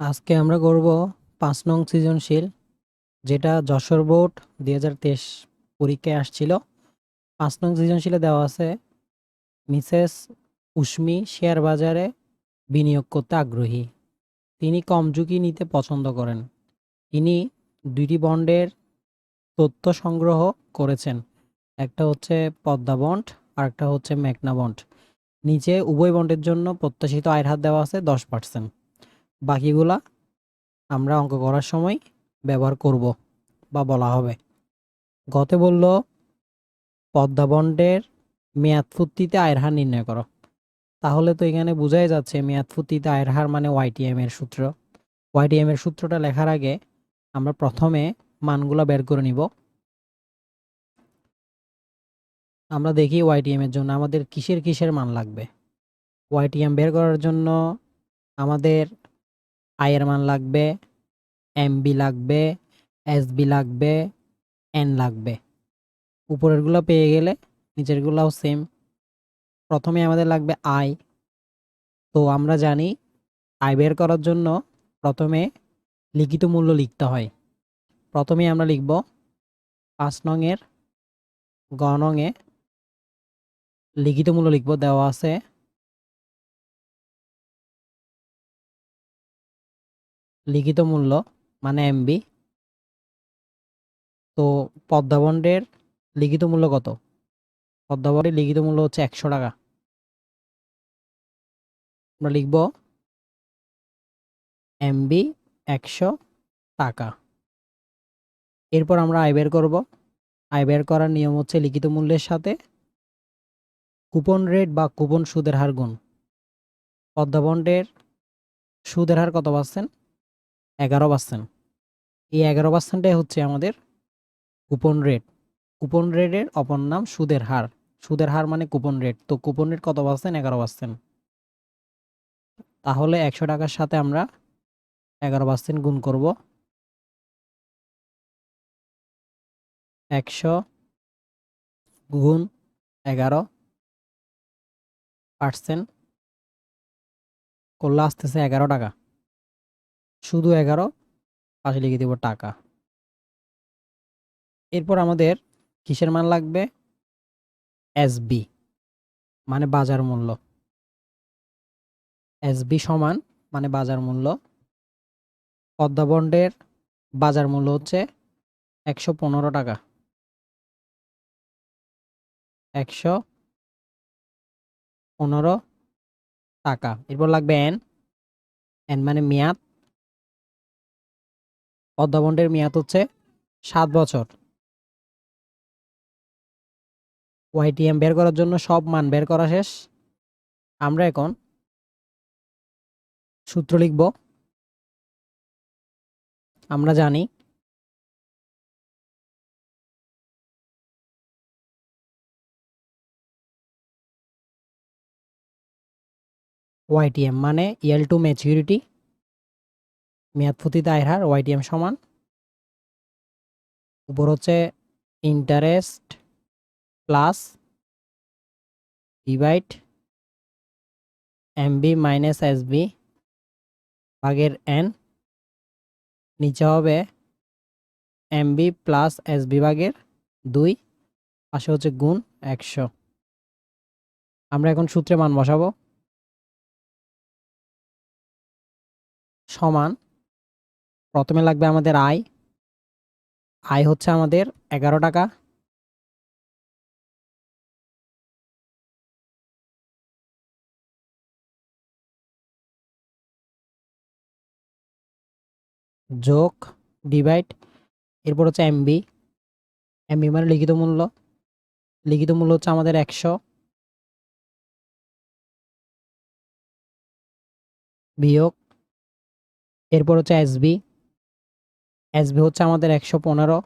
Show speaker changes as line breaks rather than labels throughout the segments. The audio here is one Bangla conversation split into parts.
আজকে আমরা করব পাঁচ নং সৃজনশীল, যেটা যশোর বোর্ড দুই হাজার তেইশ পরীক্ষায় আসছিল। পাঁচ নং সৃজনশীলে দেওয়া আছে, মিসেস উষ্মি শেয়ার বাজারে বিনিয়োগ করতে আগ্রহী। তিনি কম ঝুঁকি নিতে পছন্দ করেন। তিনি দুইটি বন্ডের তথ্য সংগ্রহ করেছেন। একটা হচ্ছে পদ্মা বন্ড আর একটা হচ্ছে মেঘনা বন্ড। নিচে উভয় বন্ডের জন্য প্রত্যাশিত আয়ের হার দেওয়া আছে দশ পার্সেন্ট। বাকিগুলা আমরা অঙ্ক করার সময় ব্যবহার করব বা বলা হবে। গতে বলল, পদ্মা বন্ডের মেয়াদ ফুর্তিতে আয়ের হার নির্ণয় করো। তাহলে তো এখানে বোঝাই যাচ্ছে মেয়াদ ফুর্তিতে আয়ের হার মানে ওয়াইটিএম এর সূত্র। ওয়াইটিএম এর সূত্রটা লেখার আগে আমরা প্রথমে মানগুলো বের করে নিব। আমরা দেখি ওয়াইটিএম এর জন্য আমাদের কিসের কিসের মান লাগবে? ওয়াইটিএম বের করার জন্য আমাদের আয়ের মান লাগবে, এমবি লাগবে, এসবি লাগবে, এন লাগবে। উপরেরগুলো পেয়ে গেলে নিচেরগুলোও সেম প্রথমে আমাদের লাগবে আয়। তো আমরা জানি আয় বের করার জন্য প্রথমে লিখিত মূল্য লিখতে হয়। প্রথমে আমরা লিখব পাঁচ নংয়ের গ নংয়ে লিখিত মূল্য লিখব, দেওয়া আছে লিখিত মূল্য মানে এমবি তো পদ্মা বন্ডের লিখিত মূল্য কত? পদ্মা বন্ডের লিখিত মূল্য হচ্ছে একশো টাকা। আমরা লিখব এমবি একশো টাকা। এরপর আমরা আয় বের করব। আয় বের করার নিয়ম হচ্ছে লিখিত মূল্যের সাথে কুপন রেট বা কুপন সুদের হার গুণ। পদ্মা বন্ডের সুদের হার কত পার্সেন্ট এগারো পার্সেন্ট এই এগারো পার্সেন্টে হচ্ছে আমাদের কুপন রেট কুপন রেটের অপর নাম সুদের হার। সুদের হার মানে কুপন রেট তো কুপন রেট কত পার্সেন্ট এগারো পার্সেন্ট তাহলে একশো টাকার সাথে আমরা এগারো পার্সেন্ট গুণ করব। একশো গুণ এগারো পার্সেন্ট করলে আসতেছে এগারো টাকা। শুধু এগারো, পাশে লিখে দেব টাকা। এরপর আমাদের কিসের মান লাগবে? এসবি মানে বাজার মূল্য। এসবি সমান মানে বাজার মূল্য। পদ্মা বন্ডের বাজার মূল্য হচ্ছে একশো পনেরো টাকা। একশো পনেরো টাকা। এরপর লাগবে এন। এন মানে মেয়াদ। পদ্মা মেয়াদ হচ্ছে সাত বছর। ওয়াইটিএম বের করার জন্য সব মান বের করা শেষ। আমরা এখন সূত্র লিখব। আমরা জানি ওয়াইটিএম মানে ইয়েল টু ম্যাচিউরিটি মেয়াদফুতিতে আয়ের হার ওয়াইটিএম সমান। উপর হচ্ছে interest plus divide MB minus SB ভাগের এন নিচে হবে এমবি প্লাস এসবি ভাগের দুই, পাশে হচ্ছে গুণ একশো। আমরা এখন সূত্রে মান বসাবো। সমান প্রথমে লাগবে আমাদের আয়। আয় হচ্ছে আমাদের এগারো টাকা। যোগ ডিভাইড এরপর হচ্ছে এমবি এমবি মানে লিখিত মূল্য। লিখিত মূল্য হচ্ছে আমাদের একশো। বিয়োগ, এরপর হচ্ছে এসবি এসবি হচ্ছে আমাদের একশো পনেরো।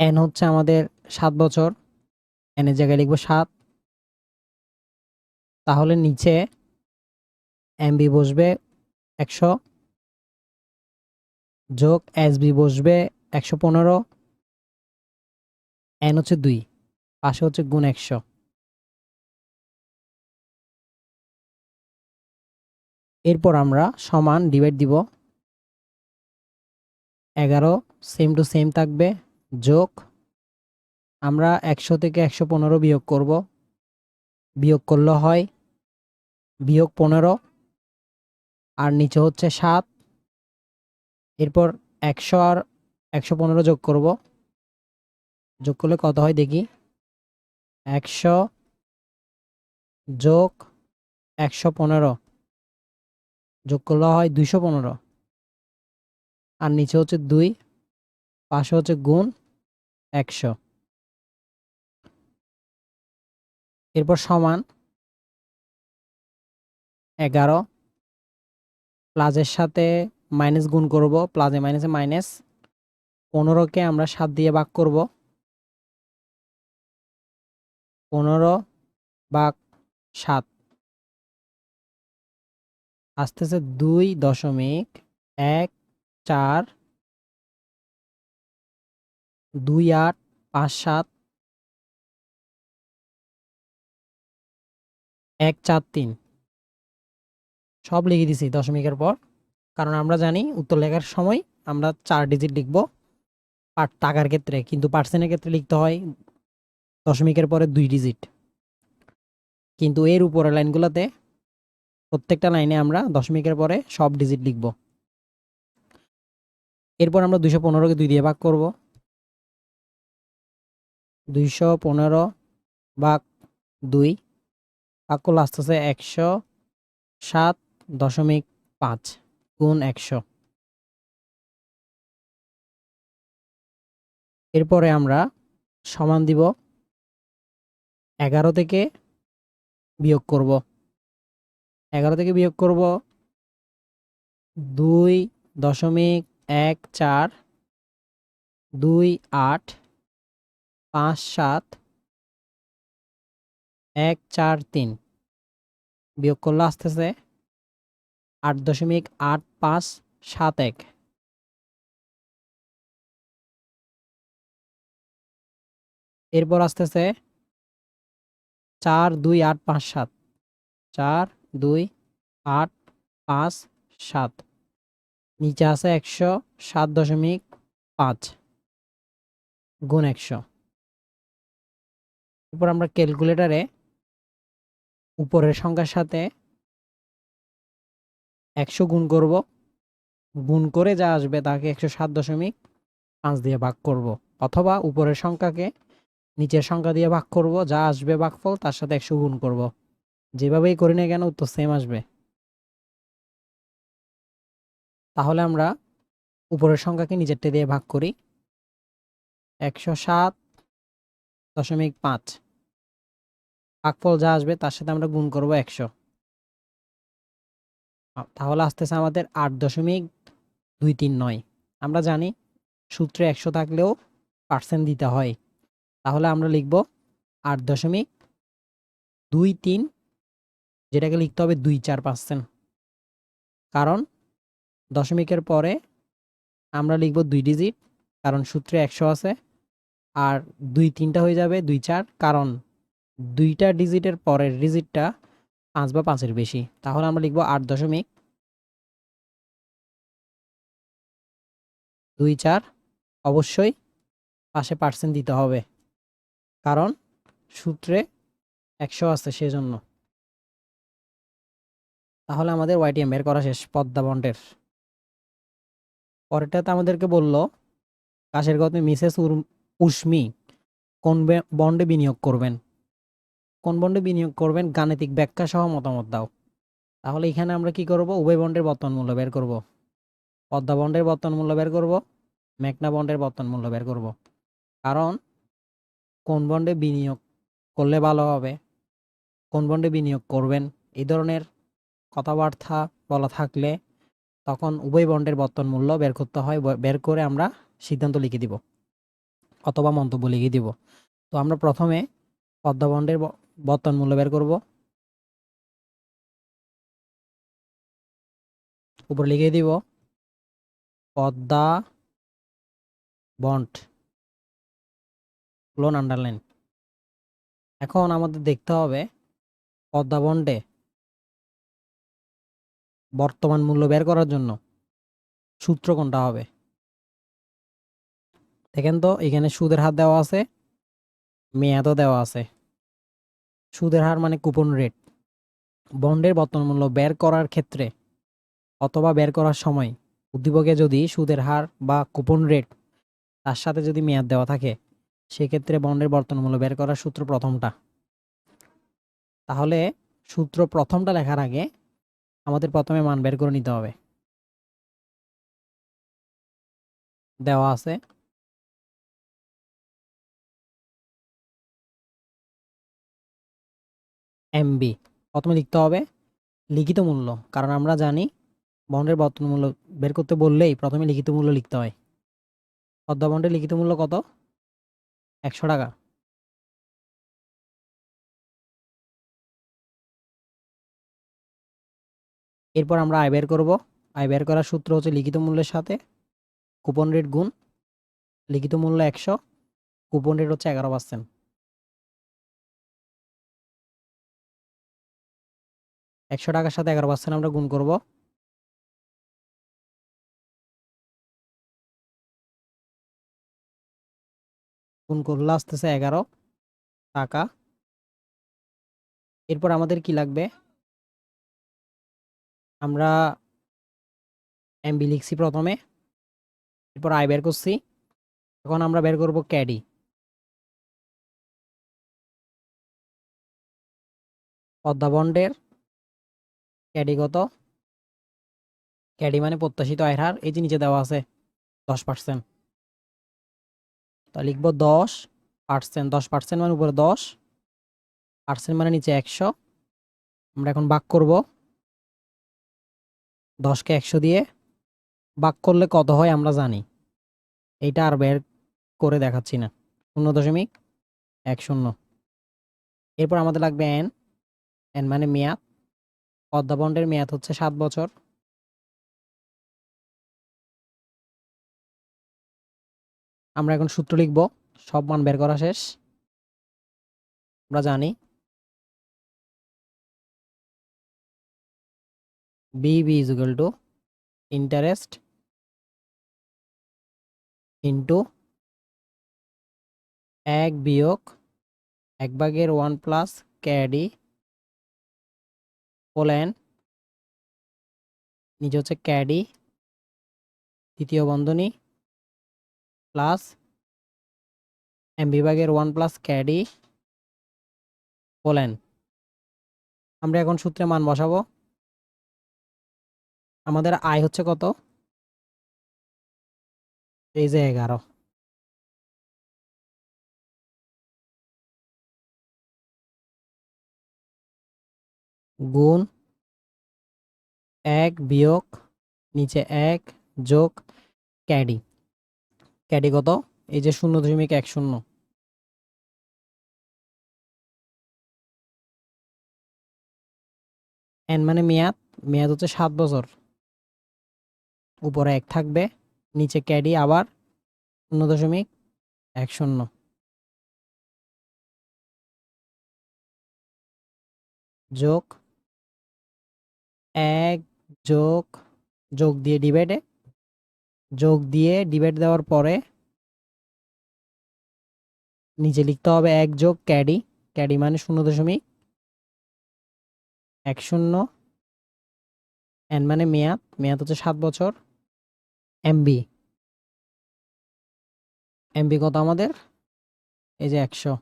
এন হচ্ছে আমাদের সাত বছর। এনের জায়গায় লিখব সাত। তাহলে নিচে এমবি বসবে একশো। যোগ এসবি বসবে একশো পনেরো। এন হচ্ছে দুই, পাশে হচ্ছে গুণ একশো। এরপর আমরা সমান ডিভাইড দিব এগারো সেম টু সেম থাকবে, যোগ, আমরা একশো থেকে একশো পনেরো বিয়োগ করব। বিয়োগ করলে হয় বিয়োগ পনেরো, আর নিচে হচ্ছে সাত। এরপর একশো আর একশো পনেরো যোগ করব। যোগ করলে কত হয় দেখি? একশো যোগ একশো পনেরো। যোগ করলে হয় দুইশো পনেরো। আর নিচে হচ্ছে দুই, পাশে হচ্ছে গুণ একশো। এরপর সমান এগারো প্লাজের সাথে মাইনাস গুণ করব প্লাজে মাইনাসে মাইনাস পনেরোকে আমরা সাত দিয়ে ভাগ করব। পনেরো ভাগ সাত। আসতেছে দুই দশমিক এক চার দুই আট পাঁচ সাত এক চার তিন। সব লিখে দিছি দশমিকের পর, কারণ আমরা জানি উত্তর লেখার সময় আমরা চার ডিজিট লিখব পার টাকার ক্ষেত্রে, কিন্তু পার্সেন্টের ক্ষেত্রে লিখতে হয় দশমিকের পরে দুই ডিজিট কিন্তু এর উপরের লাইনগুলোতে প্রত্যেকটা লাইনে আমরা দশমিকের পরে সব ডিজিট লিখব। এরপর আমরা দুইশো পনেরোকে দুই দিয়ে ভাগ করব। দুইশো পনেরো ভাগ দুই, ভাগ করলে আসতেছে একশো সাত দশমিক পাঁচ গুণ একশো। এরপরে আমরা সমান দিব এগারো থেকে বিয়োগ করব। এগারো থেকে বিয়োগ করব দুই দশমিক এক চার দুই আট পাঁচ সাত এক চার তিন। বিয়োগ করলে আসতেছে আট দশমিক আট পাঁচ সাত এক। এরপর আসতেছে চার দুই আট পাঁচ সাত। চার দুই, আট, পাঁচ, সাত। নিচে আছে একশো সাত দশমিক পাঁচ। গুণ একশো। এরপর আমরা ক্যালকুলেটারে উপরের সংখ্যার সাথে একশো গুণ করব। গুণ করে যা আসবে তাকে একশো সাত দশমিক পাঁচ দিয়ে ভাগ করব। অথবা উপরের সংখ্যাকে নিচের সংখ্যা দিয়ে ভাগ করব। যা আসবে ভাগফল তার সাথে একশো গুণ করব। যেভাবেই করি না কেন, উত্তর সেম আসবে। তাহলে আমরা উপরের সংখ্যাকে নিজেরটা দিয়ে ভাগ করি। একশো সাত দশমিক পাঁচ। ভাগফল যা আসবে, তার সাথে আমরা গুণ করব একশো। তাহলে আসতেছে আমাদের আট দশমিক দুই তিন নয়। আমরা জানি সূত্রে একশো থাকলেও পার্সেন্ট দিতে হয়। তাহলে আমরা লিখব আট দশমিক দুই তিন যেটাকে লিখতে হবে দুই চার পার্সেন্ট কারণ দশমিকের পরে আমরা লিখব দুই ডিজিট কারণ সূত্রে একশো আছে, আর দুই তিনটা হয়ে যাবে দুই চার, কারণ দুইটা ডিজিটের পরের ডিজিটটা পাঁচ বা পাঁচের বেশি। তাহলে আমরা লিখব আট দশমিক দুই চার, অবশ্যই পাশে পার্সেন্ট দিতে হবে। কারণ সূত্রে একশো আছে সেজন্য। তাহলে আমাদের ওয়াইটিএম বের করা শেষ, পদ্মা বন্ডের। পরেরটাতে আমাদেরকে বলল, কাশের গতে মিসেস উর্মি কোন বন্ডে বিনিয়োগ করবেন? কোন বন্ডে বিনিয়োগ করবেন? গাণিতিক ব্যাখ্যা সহ মতামত দাও। তাহলে এখানে আমরা কি করব? উভয় বন্ডের বর্তমান মূল্য বের করব। পদ্মা বন্ডের বর্তমান মূল্য বের করব, মেঘনা বন্ডের বর্তমান মূল্য বের করব। কারণ, কোন বন্ডে বিনিয়োগ করলে ভালো হবে? কোন বন্ডে বিনিয়োগ করবেন? এই ধরনের কথাবার্তা বলা থাকলে তখন উভয় বন্ডের বর্তমান মূল্য বের করতে হয় বের করে আমরা সিদ্ধান্ত লিখে দিব অথবা মন্তব্য লিখে দিব। তো আমরা প্রথমে পদ্মা বন্ডের বর্তমান মূল্য বের করব। উপর লিখে দিব, পদ্মা বন্ড লোন আন্ডারলাইন এখন আমাদের দেখতে হবে পদ্মা বন্ডে বর্তমান মূল্য বের করার জন্য সূত্র কোনটা হবে? দেখেন তো, এখানে সুদের হার দেওয়া আছে, মেয়াদও দেওয়া আছে। সুদের হার মানে কুপন রেট বন্ডের বর্তমান মূল্য বের করার ক্ষেত্রে অথবা বের করার সময় উদ্দীপকে যদি সুদের হার বা কুপন রেট তার সাথে যদি মেয়াদ দেওয়া থাকে, সেক্ষেত্রে বন্ডের বর্তমান মূল্য বের করার সূত্র প্রথমটা। তাহলে সূত্র প্রথমটা লেখার আগে আমাদের প্রথমে মান বের করে নিতে হবে। দেওয়া আছে। এমবি প্রথমে লিখতে হবে লিখিত মূল্য, কারণ আমরা জানি বন্ডের বর্তমান মূল্য বের করতে বললেই প্রথমে লিখিত মূল্য লিখতে হয়। পদ্মা বন্ডের লিখিত মূল্য কত? একশো টাকা। এরপর আমরা আয় বের করব। আয় বের করার সূত্র হচ্ছে লিখিত মূল্যের সাথে। কুপন রেট গুণ লিখিত মূল্য একশো কুপন রেট হচ্ছে এগারো পার্সেন্ট একশো টাকার সাথে এগারো পার্সেন্ট আমরা গুণ করব। গুণ করলে আসতেছে এগারো টাকা। এরপর আমাদের কি লাগবে? আমরা এমবি লিখছি প্রথমে, এরপর আয় বের করছি, এখন আমরা বের করব ক্যাডি। পদ্মা বন্ডের ক্যাডি ক্যাডি মানে প্রত্যাশিত আয়ের হার, এই যে নিচে দেওয়া আছে, দশ পার্সেন্ট তা লিখব দশ পার্সেন্ট দশ পার্সেন্ট মানে উপরে দশ পার্সেন্ট মানে নিচে একশো। আমরা এখন ভাগ করব। দশকে একশো দিয়ে ভাগ করলে কত হয় আমরা জানি। এইটা আর বের করে দেখাচ্ছি না। শূন্য দশমিক এক শূন্য। এরপর আমাদের লাগবে এন এন মানে মেয়াদ। বন্ডের মেয়াদ হচ্ছে সাত বছর। আমরা এখন সূত্র লিখব। সব মান বের করা শেষ। আমরা জানি BB is equal to interest into এক বিয়োগ এক ভাগের ওয়ান প্লাস ক্যাডি পোল্যান্ড নিচে হচ্ছে ক্যাডি তৃতীয় বন্ধনী প্লাস এম বিভাগের ওয়ান প্লাস ক্যাডি পোল্যান্ড আমরা এখন সূত্রে মান বসাবো। আমাদের আয় হচ্ছে কত? এই যে এগারো। গুণ এক বিয়োগ নিচে এক যোগ ক্যাডি। ক্যাডি কত? এই যে শূন্য দশমিক এক শূন্য। এন মানে মেয়াদ মেয়াদ হচ্ছে সাত বছর। উপরে এক থাকবে, নিচে ক্যাডি আবার শূন্য দশমিক এক শূন্য। যোগ এক যোগ যোগ দিয়ে ডিভাইডে যোগ দিয়ে ডিভাইড দেওয়ার পরে নিচে লিখতে হবে এক যোগ ক্যাডি ক্যাডি মানে শূন্য দশমিক এক শূন্য। এন মানে মেয়াদ মেয়াদ হচ্ছে সাত বছর। এমবি। এমবি কত আমাদের? এই যে একশো।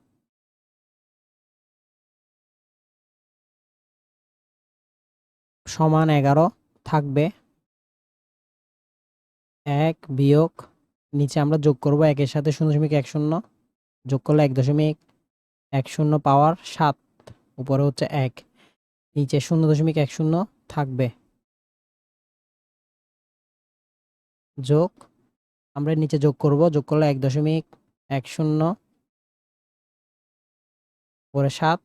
সমান এগারো থাকবে। এক বিয়োগ, নিচে আমরা যোগ করব একের সাথে শূন্য দশমিক এক শূন্য। যোগ করলে এক দশমিক এক শূন্য পাওয়ার সাত, উপরে হচ্ছে এক। নিচে শূন্য দশমিক এক শূন্য থাকবে। যোগ, আমরা নিচে যোগ করব, যোগ করলে এক দশমিক এক শূন্য উপরে সাত,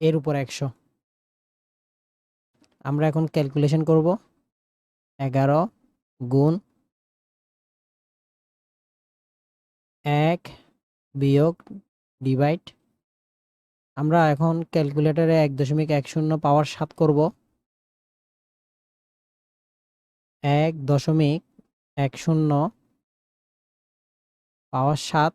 এর উপর একশো। আমরা এখন ক্যালকুলেশন করব, এগারো গুণ এক বিয়োগ ডিভাইড আমরা এখন ক্যালকুলেটরে এক দশমিক এক শূন্য পাওয়ার সাত করব। এক দশমিক এক শূন্য পাওয়ার সাত।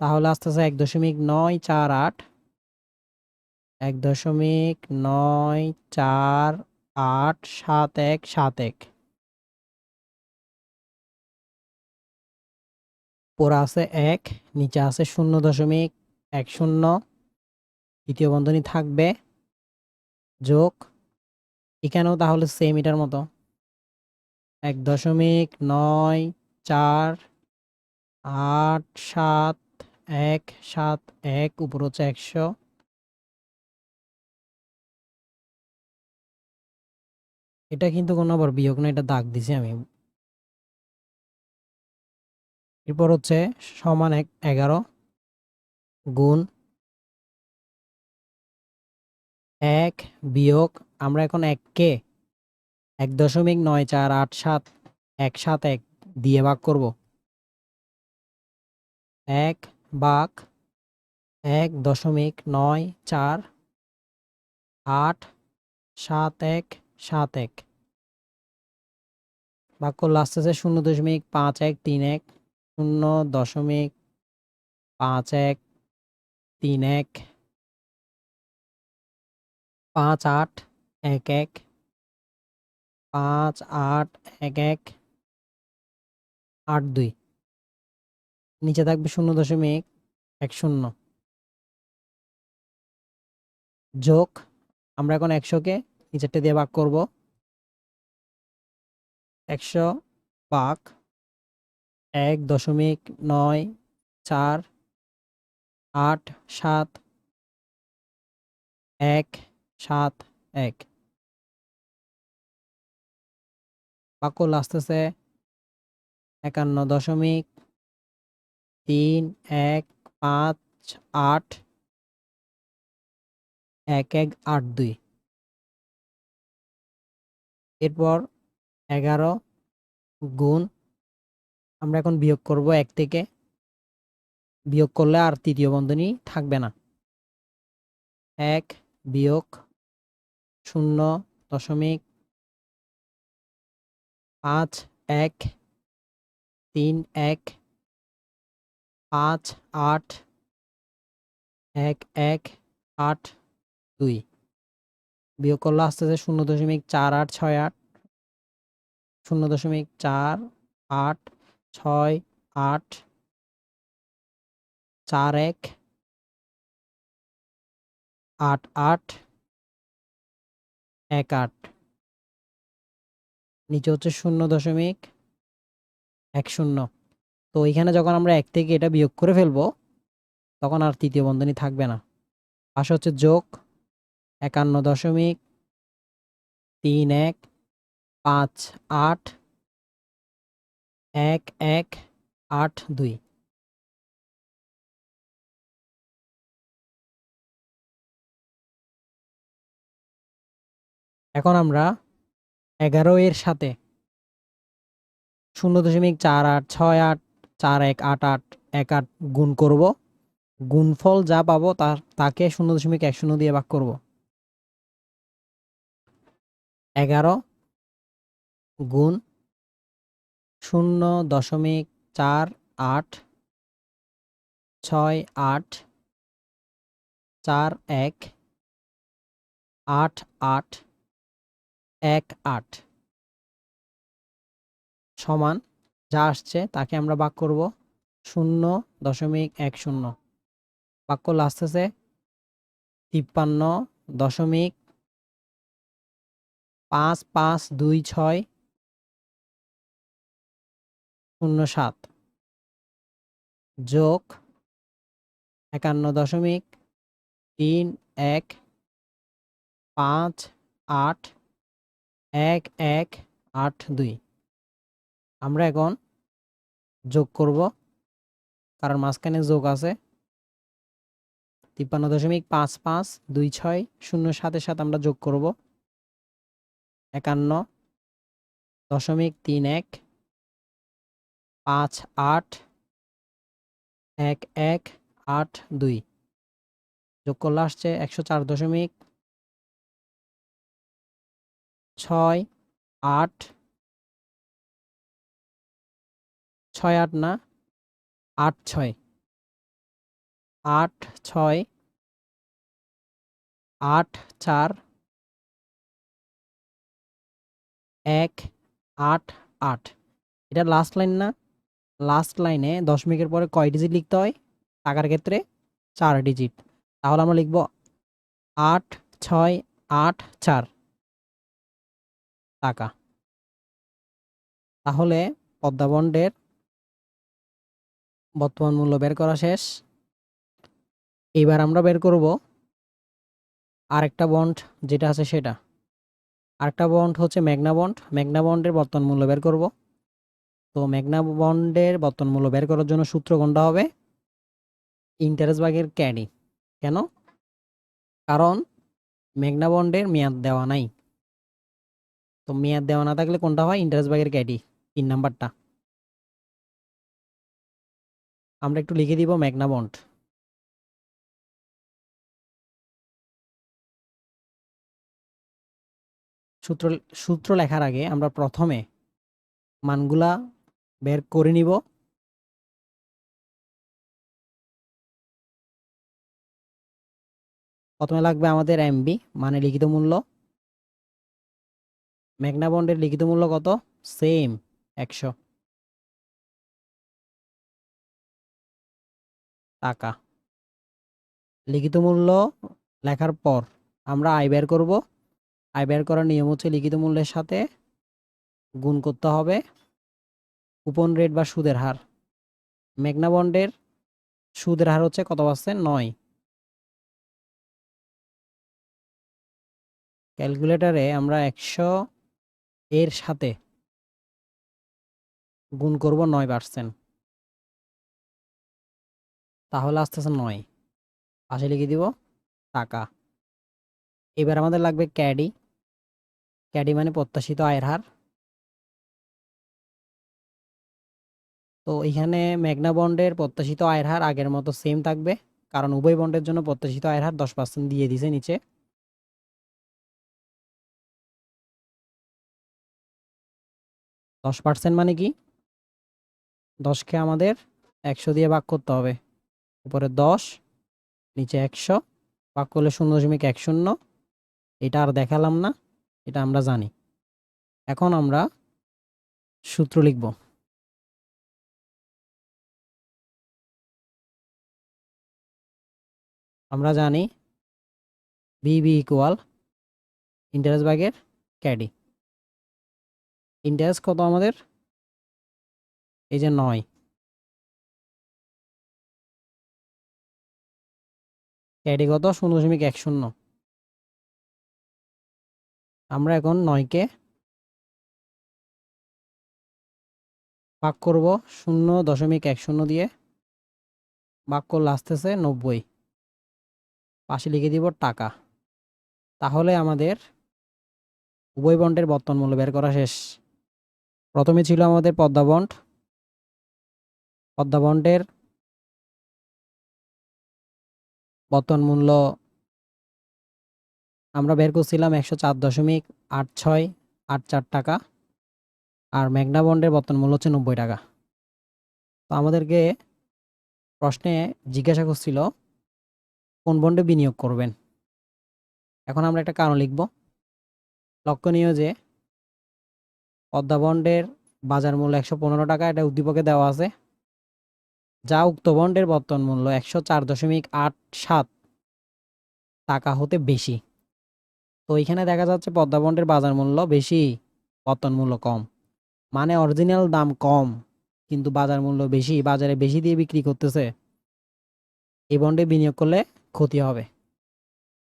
তাহলে আসতেছে এক দশমিক নয় চার আট। এক দশমিক নয় চার আট সাত এক সাত এক। উপরে আছে এক, নিচে আছে শূন্য দশমিক এক শূন্য। দ্বিতীয় বন্ধনী থাকবে। যোগ এখানেও তাহলে সেম এটার মতো। এক দশমিক নয় চার আট সাত এক সাত এক, উপর হচ্ছে একশো। এটা কিন্তু কোনো আবার বিয়োগ না এটা দাগ দিছি আমি। এরপর হচ্ছে সমান এক, এগারো গুণ এক বিয়োগ আমরা এখন এককে এক দশমিক নয় চার আট সাত এক সাত এক দিয়ে ভাগ করব। এক ভাগ এক দশমিক নয় চার আট সাত এক সাত এক। ভাগ করলে আসতেছে শূন্য দশমিক পাঁচ এক তিন এক, শূন্য দশমিক পাঁচ এক তিন এক। পাঁচ আট এক এক, পাঁচ, আট, এক এক, আট, দুই। নিচে থাকবে শূন্য দশমিক এক শূন্য। যোগ, আমরা এখন একশোকে নিচেরটা দিয়ে ভাগ করব। একশো ভাগ এক দশমিক নয় চার, আট, সাত, এক সাত, এক। বাক্য আসতেছে একান্ন দশমিক তিন এক পাঁচ আট এক এক আট দুই। এরপর এগারো গুণ আমরা এখন বিয়োগ করব এক থেকে। বিয়োগ করলে আর তৃতীয় বন্ধনী থাকবে না। এক বিয়োগ শূন্য দশমিক পাঁচ, এক, তিন, এক, পাঁচ, আট, এক এক, আট, দুই। বিয়োগ করলে আসতেছে শূন্য দশমিক চার আট ছয় আট, শূন্য দশমিক চার আট ছয় আট, চার এক, আট আট, এক আট। নিচে হচ্ছে শূন্য দশমিক এক শূন্য। তো এখানে যখন আমরা এক থেকে এটা বিয়োগ করে ফেলব, তখন আর তৃতীয় বন্ধনী থাকবে না। পাশে হচ্ছে যোগ একান্ন দশমিক তিন এক পাঁচ আট এক এক আট দুই। এখন আমরা এগারো এর সাথে। শূন্য দশমিক চার আট, ছয় আট, চার এক, আট আট, এক আট গুণ করব। গুণফল যা পাবো তার তাকে শূন্য দশমিক এক শূন্য দিয়ে ভাগ করব। এগারো গুণ শূন্য দশমিক চার আট, ছয় আট, চার এক, আট আট এক আট। সমান, যা আসছে তাকে আমরা ভাগ করব শূন্য দশমিক এক শূন্য। বাক্য আসতেছে তিপ্পান্ন দশমিক পাঁচ পাঁচ দুই ছয় শূন্য সাত। যোগ একান্ন দশমিক তিন এক পাঁচ আট এক এক, আট, দুই। আমরা এখন যোগ করব। কারণ মাঝখানে যোগ আছে। তিপ্পান্ন দশমিক পাঁচ পাঁচ দুই ছয় শূন্য সাতের সাথে আমরা যোগ করব। একান্ন দশমিক তিন এক পাঁচ আট এক এক, আট, দুই। যোগ করলে আসছে একশো চার দশমিক ছয়, আট। ছয়, আট না? আট, ছয়। আট ছয়। আট, চার। এক, আট আট। এটা লাস্ট লাইন না? লাস্ট লাইনে দশমিকের পরে কয় ডিজিট লিখতে হয়? টাকার ক্ষেত্রে চার ডিজিট তাহলে আমরা লিখব আট, ছয়, আট, চার। টাকা। তাহলে পদ্মা বন্ডের বর্তমান মূল্য বের করা শেষ। এবার আমরা বের করব আরেকটা বন্ড, যেটা আছে সেটা। আরেকটা বন্ড হচ্ছে মেঘনা বন্ড। মেঘনা বন্ডের বর্তমান মূল্য বের করব। তো মেঘনা বন্ডের বর্তমান মূল্য বের করার জন্য সূত্র কোনটা হবে? ইন্টারেস্ট ভাগের ক্যাডি। কেন? কারণ মেঘনা বন্ডের মেয়াদ দেওয়া নাই। তো মেয়াদ দেওয়া না থাকলে কোনটা হয়? ইন্টারেস্ট বাগের ক্যাডি তিন নাম্বারটা। আমরা একটু লিখে দিব ম্যাগনা বন্ড সূত্র সূত্র লেখার আগে আমরা প্রথমে মানগুলা বের করে নিব। প্রথমে লাগবে আমাদের এমবি মানে লিখিত মূল্য। মেঘনা বন্ডের লিখিত মূল্য কত? সেম একশো। টাকা। লিখিত মূল্য লেখার পর আমরা আয় বের করব। আয় বের করার নিয়ম হচ্ছে লিখিত মূল্যের সাথে গুণ করতে হবে কুপন রেট বা সুদের হার। মেঘনা বন্ডের সুদের হার হচ্ছে কত পার্সেন্ট? নয়। ক্যালকুলেটারে আমরা একশো এর সাথে গুণ করব নয় পার্সেন্ট তাহলে আসতেছে নয়। পাশে লিখে দিব টাকা। এবার আমাদের লাগবে ক্যাডি। ক্যাডি মানে প্রত্যাশিত আয়ের হার। তো এখানে মেঘনা বন্ডের প্রত্যাশিত আয়ের হার আগের মতো সেম থাকবে। কারণ উভয় বন্ডের জন্য প্রত্যাশিত আয়ের হার দশ পার্সেন্ট দিয়ে দিছে নিচে। দশ পার্সেন্ট মানে কি? দশকে আমাদের একশো দিয়ে ভাগ করতে হবে। উপরে দশ, নিচে একশো, ভাগ করলে শূন্য দশমিক এক শূন্য। এটা আর দেখালাম না, এটা আমরা জানি। এখন আমরা সূত্র লিখব। আমরা জানি বিবি ইকুয়াল ইন্টারেস্ট ভাগের ক্যাডি। ইন্টারেস্ট কত আমাদের? এই যে নয়। ক্যাডি কত? শূন্য দশমিক এক শূন্য। আমরা এখন নয়কে ভাগ করব শূন্য দশমিক এক শূন্য দিয়ে। ভাগ করলে আসতেছে নব্বই। পাশে লিখে দিব টাকা। তাহলে আমাদের উভয় বন্ডের বর্তমান মূল্য বের করা শেষ। প্রথমে ছিল আমাদের পদ্মা বন্ড। পদ্মা বন্ডের বর্তমান মূল্য আমরা বের করছিলাম একশো চার দশমিক আট ছয়, আট চার টাকা। আর মেঘনা বন্ডের বর্তমান মূল্য হচ্ছে নব্বই টাকা। তো আমাদেরকে প্রশ্নে জিজ্ঞাসা করছিল, কোন বন্ডে বিনিয়োগ করবেন? এখন আমরা একটা কারণ লিখব। লক্ষণীয় যে পদ্মা বন্ডের বাজার মূল্য একশো পনেরো টাকা, এটা উদ্দীপকে দেওয়া আছে। যা উক্ত বন্ডের বর্তমান মূল্য একশো চার দশমিক আট সাত টাকা হতে বেশি। তো এখানে দেখা যাচ্ছে পদ্মা বন্ডের বাজার মূল্য বেশি পতন মূল্য কম। মানে অরিজিনাল দাম কম, কিন্তু বাজার মূল্য বেশি, বাজারে বেশি দিয়ে বিক্রি করতেছে। এই বন্ডে বিনিয়োগ করলে ক্ষতি হবে।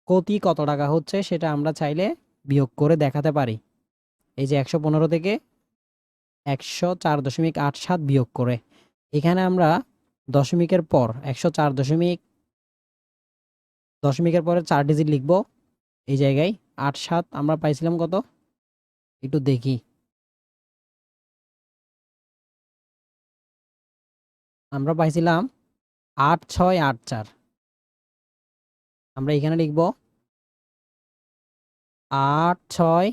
ক্ষতি কত টাকা হচ্ছে সেটা আমরা চাইলে বিয়োগ করে দেখাতে পারি। এই যে একশো পনেরো থেকে একশো চার দশমিক আট সাত বিয়োগ করে। এখানে আমরা দশমিকের পর, একশো চার দশমিক দশমিকের পরে চার ডিজিট লিখব এই জায়গায়। আট সাত আমরা পাইছিলাম কত? একটু দেখি। আমরা পাইছিলাম আট ছয় আট চার। আমরা এখানে লিখব আট ছয়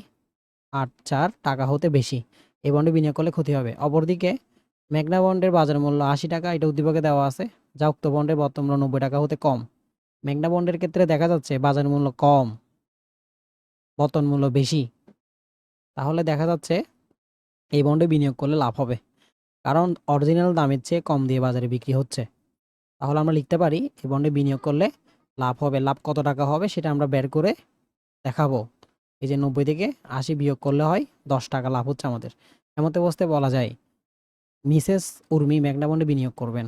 আট চার টাকা হতে বেশি। এই বন্ডে বিনিয়োগ করলে ক্ষতি হবে। অপরদিকে, মেঘনা বন্ডের বাজার মূল্য আশি টাকা, এটা উদ্দীপকে দেওয়া আছে। যা উক্ত বন্ডের বর্তমান মূল্য নব্বই টাকা হতে কম। মেঘনা বন্ডের ক্ষেত্রে দেখা যাচ্ছে বাজার মূল্য কম, বর্তমান মূল্য বেশি। তাহলে দেখা যাচ্ছে এই বন্ডে বিনিয়োগ করলে লাভ হবে। কারণ অরিজিনাল দামের চেয়ে কম দিয়ে বাজারে বিক্রি হচ্ছে। তাহলে আমরা লিখতে পারি, এই বন্ডে বিনিয়োগ করলে লাভ হবে। লাভ কত টাকা হবে সেটা আমরা বের করে দেখাবো। এই যে নব্বই থেকে আশি বিয়োগ করলে হয় দশ টাকা লাভ হচ্ছে আমাদের। এমত অবস্থায় বলা যায়, মিসেস উর্মি মেঘনা বন্ডে বিনিয়োগ করবেন।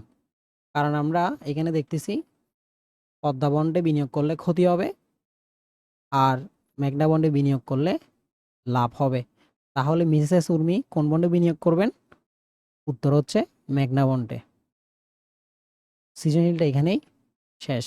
কারণ আমরা এখানে দেখতেছি, পদ্মা বন্ডে বিনিয়োগ করলে ক্ষতি হবে আর মেঘনা বন্ডে বিনিয়োগ করলে লাভ হবে। তাহলে মিসেস উর্মি কোন বন্ডে বিনিয়োগ করবেন? উত্তর হচ্ছে মেঘনা বন্ডে। সৃজনশীলটা এখানেই শেষ।